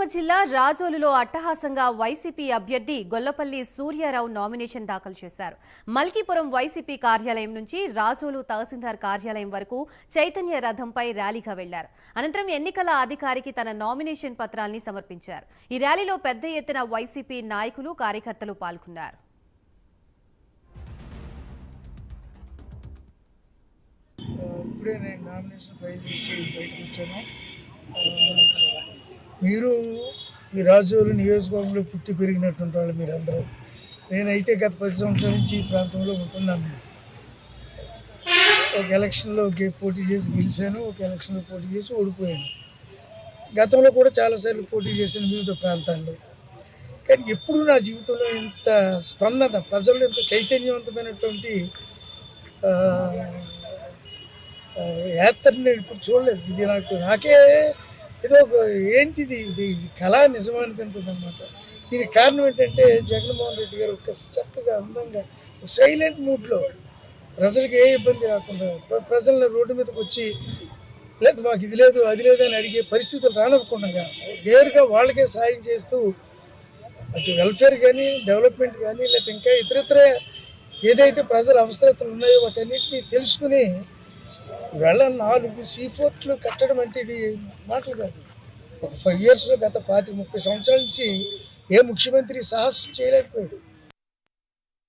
కోనసీమ జిల్లా రాజోలులో అట్టహాసంగా వైసీపీ అభ్యర్థి గొల్లపల్లి సూర్యారావు నామినేషన్ దాఖలు చేశారు. మల్కీపురం వైసీపీ కార్యాలయం నుంచి రాజోలు తహసీల్దార్ కార్యాలయం వరకు చైతన్య రథంపై ర్యాలీగా వెళ్ళారు. అనంతరం ఎన్నికల అధికారికి తన నామినేషన్ పత్రాల్ని సమర్పించారు. ఈ ర్యాలీలో పెద్ద ఎత్తున వైసీపీ నాయకులు కార్యకర్తలు పాల్గొన్నారు. ఇప్పుడే నేను నామినేషన్ ఫైల్ చేసి బయటకు వచ్చాను. మీరు ఈ రాజోలు నియోజకవర్గంలో పుట్టి పెరిగినటువంటి వాళ్ళు మీరందరూ. నేనైతే గత పది సంవత్సరాల నుంచి ఈ ప్రాంతంలో ఉంటున్నాను నేను. ఒక ఎలక్షన్లో పోటీ చేసి గెలిచాను ఒక ఎలక్షన్లో పోటీ చేసి ఓడిపోయాను. గతంలో కూడా చాలాసార్లు పోటీ చేశాను వివిధ ప్రాంతాల్లో. కానీ ఎప్పుడు నా జీవితంలో ఇంత స్పందన ప్రజల్లో ఇంత చైతన్యవంతమైనటువంటి యాత్ర యాత్రని నేను ఇప్పుడు చూడలేదు. ఇది నాకు నాకే ఏదో ఒక ఏంటిది ఇది? కళా కళ అనిపించదు అనమాట దీనికి కారణం ఏంటంటే జగన్మోహన్ రెడ్డి గారు ఒక చక్కగా అందంగా సైలెంట్ మూడ్లో ప్రజలకు ఏ ఇబ్బంది రాకుండా ప్రజలను రోడ్డు మీదకి వచ్చి లేదు మాకు ఇది లేదు అది లేదు అని అడిగే పరిస్థితులు రానివ్వకుండా నేరుగా వాళ్ళకే సాయం చేస్తూ అటు వెల్ఫేర్ కానీ డెవలప్మెంట్ కానీ లేకపోతే ఇంకా ఇతరితర ఏదైతే ప్రజల అవసరతలు ఉన్నాయో వాటన్నిటిని తెలుసుకుని వేళ నాలుగు సీ ఫోర్ట్లు కట్టడం అంటే ఇది మాటలు కాదు. ఒక ఫైవ్ ఇయర్స్లో గత పాతి ముప్పై సంవత్సరాల నుంచి ఏ ముఖ్యమంత్రి సాహసం చేయలేకపోయాడు.